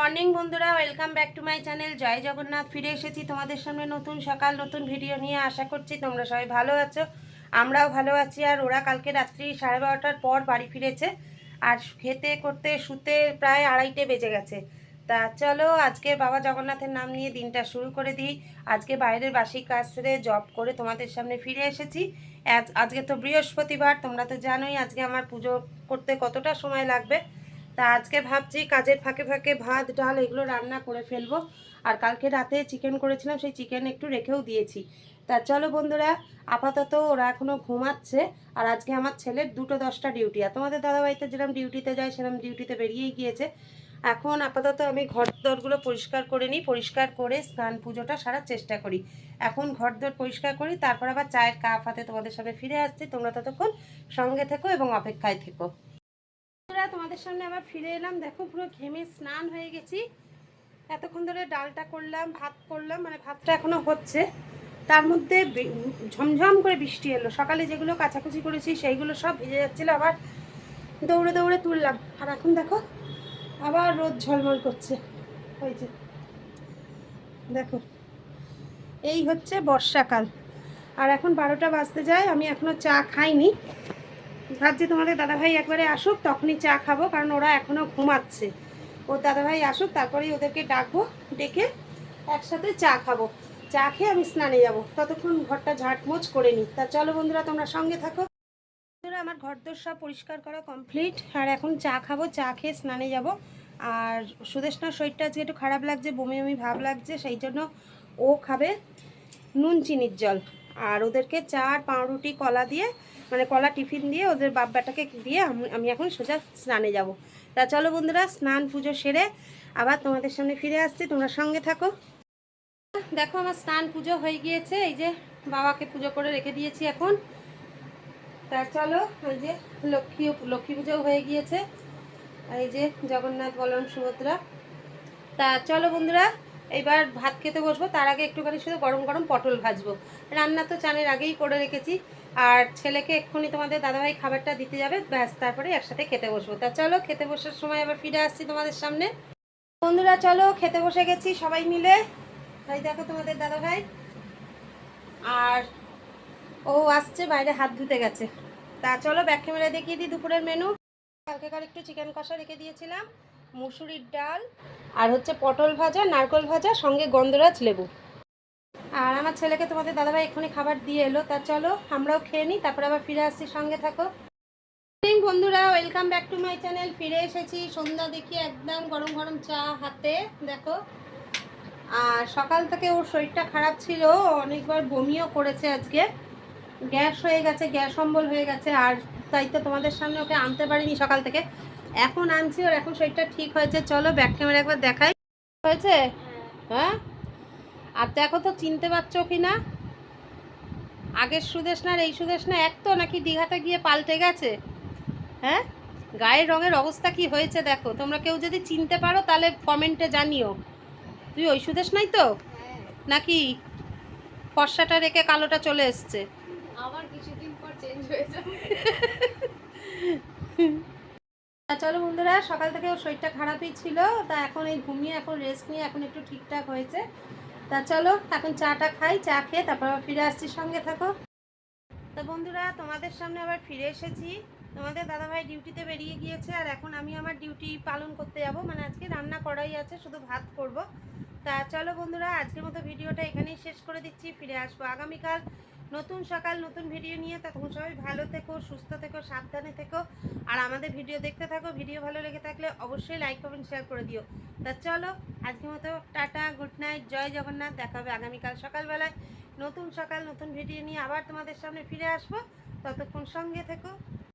Morning বন্ধুরা, welcome back to my channel. জয় জগন্নাথ, ফিরে এসেছি তোমাদের সামনে নতুন সকাল, নতুন ভিডিও নিয়ে। আশা করছি তোমরা সবাই ভালো আছো, আমরাও ভালো আছি। আর ওরা কালকে রাত্রি সাড়ে বারোটার পর বাড়ি ফিরেছে। আর খেতে, করতে, শুতে প্রায় আড়াইটে বেজে গেছে। তা চলো, আজকে বাবা জগন্নাথের নাম নিয়ে দিনটা শুরু করে দিই। আজকে বাইরের বাসি কাজ সেরে জব করে তোমাদের সামনে ফিরে এসেছি। আজকে তো বৃহস্পতিবার, তোমরা তো জানোই আজকে আমার পুজো করতে কতটা সময় লাগবে। তা আজকে ভাবছি কাজের ফাঁকে ফাঁকে ভাত, ডাল এগুলো রান্না করে ফেলব। আর কালকে রাতে চিকেন করেছিলাম, সেই চিকেন একটু রেখেও দিয়েছি। তা চলো বন্ধুরা, আপাতত ওরা এখনও ঘুমাচ্ছে। আর আজকে আমার ছেলের দুটো দশটা ডিউটি। আর তোমাদের দাদাবাড়িতে যেরকম ডিউটিতে যায় সেরকম ডিউটিতে বেরিয়েই গিয়েছে। এখন আপাতত আমি ঘর দরগুলো পরিষ্কার করে নিই, পরিষ্কার করে স্নান পুজোটা সারার চেষ্টা করি। এখন ঘর দর পরিষ্কার করি, তারপর আবার চায়ের কাপ হাতে তোমাদের সামনে ফিরে আসছি। তোমরা ততক্ষণ সঙ্গে থেকো এবং অপেক্ষায় থেকো। বন্ধুরা, তোমাদের সামনে আবার ফিরে এলাম। দেখো, পুরো ঘেমে স্নান হয়ে গেছি। এতক্ষণ ধরে ডালটা করলাম, ভাত করলাম মানে ভাতটা এখনও হচ্ছে। তার মধ্যে ঝমঝম করে বৃষ্টি এলো। সকালে যেগুলো কাচাকুচি করেছি, সেইগুলো সব ভিজে যাচ্ছিল। আবার দৌড়ে দৌড়ে তুললাম। আর এখন দেখো, আবার রোদ ঝলমল করছে। ওই যে, দেখো, এই হচ্ছে বর্ষাকাল। আর এখন বারোটা বাজতে যায়। আমি এখনও চা খাইনি। ভাবছি তোমাদের দাদাভাই একবারে আসুক, তখনই চা খাব, কারণ ওরা এখনও ঘুমাচ্ছে। ওর দাদাভাই আসুক, তারপরেই ওদেরকে ডাকবো, ডেকে একসাথে চা খাব। চা খেয়ে আমি স্নানে যাব। ততক্ষণ ঘরটা ঝাঁটমোচ করে নিই। তা চলো বন্ধুরা, তোমরা সঙ্গে থাকো। বন্ধুরা, আমার ঘরদোর সব পরিষ্কার করা কমপ্লিট। আর এখন চা খাব, চা খেয়ে স্নানে যাব। আর সুদেশনার শরীরটা আজকে একটু খারাপ লাগছে, বমি বমি ভাব লাগছে, সেই জন্য ও খাবে নুন চিনির জল। আর ওদেরকে চা আর পাউরুটি, কলা দিয়ে মানে কলা টিফিন দিয়ে ওদের বাব্বাটাকে দিয়ে আমি- এখন সোজা স্নানে যাব। তা চলো বন্ধুরা, স্নান পুজো সেরে আবার তোমাদের সামনে ফিরে আসছি, তোমরা সঙ্গে থাকো। দেখো আমার স্নান পুজো হয়ে গিয়েছে, এই যে বাবাকে পুজো করে রেখে দিয়েছি এখন। তা চলো ওই যে লক্ষ্মী লক্ষ্মী পুজোও হয়ে গিয়েছে এই যে জগন্নাথ, বলরাম, সুভদ্রা। তা চলো বন্ধুরা এবার ভাত খেতে বসবো, তার আগে একটুখানি শুধু গরম গরম পটল ভাজবো। রান্না তো চানের আগেই করে রেখেছি। আর ছেলেকে এক্ষুনি তোমাদের দাদাভাই খাবারটা দিতে যাবে, ব্যাস তারপরে একসাথে খেতে বসবো। তা চলো, খেতে বসার সময় আবার ফিরে আসছি তোমাদের সামনে। বন্ধুরা, চলো, খেতে বসে গেছি সবাই মিলে। ভাই দেখো তোমাদের দাদাভাই। আর ও আসছে, বাইরে হাত ধুতে গেছে। তা চলো ব্যাক ক্যামেরা দেখিয়ে দিই দুপুরের মেনু কালকেকার একটু চিকেন কষা রেখে দিয়েছিলাম, মুসুরির ডাল, আর হচ্ছে পটল ভাজা, নারকল ভাজা, সঙ্গে গন্ধরাজ লেবু। আর আমার ছেলেকে তোমাদের দাদাভাই এক্ষুনি খাবার দিয়ে এলো। তা চলো আমরাও খেয়ে নিই তারপর আবার ফিরে আসছি সঙ্গে থাকো। বন্ধুরা welcome back to my channel ফিরে এসেছি সন্ধ্যা দেখি একদম গরম গরম চা হাতে দেখো। আর সকাল থেকে ওর শরীরটা খারাপ ছিল অনেকবার বমিও করেছে আজকে। গ্যাস হয়ে গেছে গ্যাস অম্বল হয়ে গেছে আর তাই তো তোমাদের সামনে ওকে আনতে পারিনি সকাল থেকে। এখন আনছি ওর এখন শরীরটা ঠিক হয়েছে। চলো ব্যাক ক্যামেরা একবার দেখাই। হয়েছে? হ্যাঁ? আর দেখো তো চিনতে পারছ কি না আগের সুদেশ না আর এই সুদেশ না এক তো নাকি দীঘাতে গিয়ে পাল্টে গেছে? হ্যাঁ? গায়ের রঙের অবস্থা কি হয়েছে দেখো। তোমরা কেউ যদি চিনতে পারো তাহলে কমেন্টে জানিও। তুই ওই সুদেশ নাই তো নাকি ফর্সাটা রেখে কালোটা চলে এসছে? আবার কিছুদিন পর চেঞ্জ হয়ে যাবে। চলো বন্ধুরা সকাল থেকে ওর শরীরটা খারাপই ছিল। তা এখন এই ঘুমিয়ে এখন রেস্ট নিয়ে এখন একটু ঠিকঠাক হয়েছে। তা চলো, এখন চাটা খাই, চা খেয়ে তারপর ফিরে আসছি, সঙ্গে থাকো। তো বন্ধুরা, তোমাদের সামনে আবার ফিরে এসেছি। তোমাদের দাদাভাই ডিউটিতে বেরিয়ে গিয়েছে, আর এখন আমি আমার ডিউটি পালন করতে যাব। মানে আজকে রান্না করাই আছে, শুধু ভাত করব। তা চলো বন্ধুরা, আজকের মতো ভিডিওটা এখানেই শেষ করে দিচ্ছি, ফিরে আসব আগামীকাল। নতুন সকাল, নতুন ভিডিও নিয়ে তখন সবাই ভালো থেকো, সুস্থ থেকো, সাবধানে থেকো। আর আমাদের ভিডিও দেখতে থাকো ভিডিও ভালো লেগে থাকলে অবশ্যই লাইক কমেন্ট শেয়ার করে দিও। তা চলো, আজকের মতো টাটা গুড নাইট জয় জগন্নাথ, দেখা হবে আগামীকাল সকালবেলায়। নতুন সকাল, নতুন ভিডিও নিয়ে আবার তোমাদের সামনে ফিরে আসব। ততক্ষণ সঙ্গে থেকো।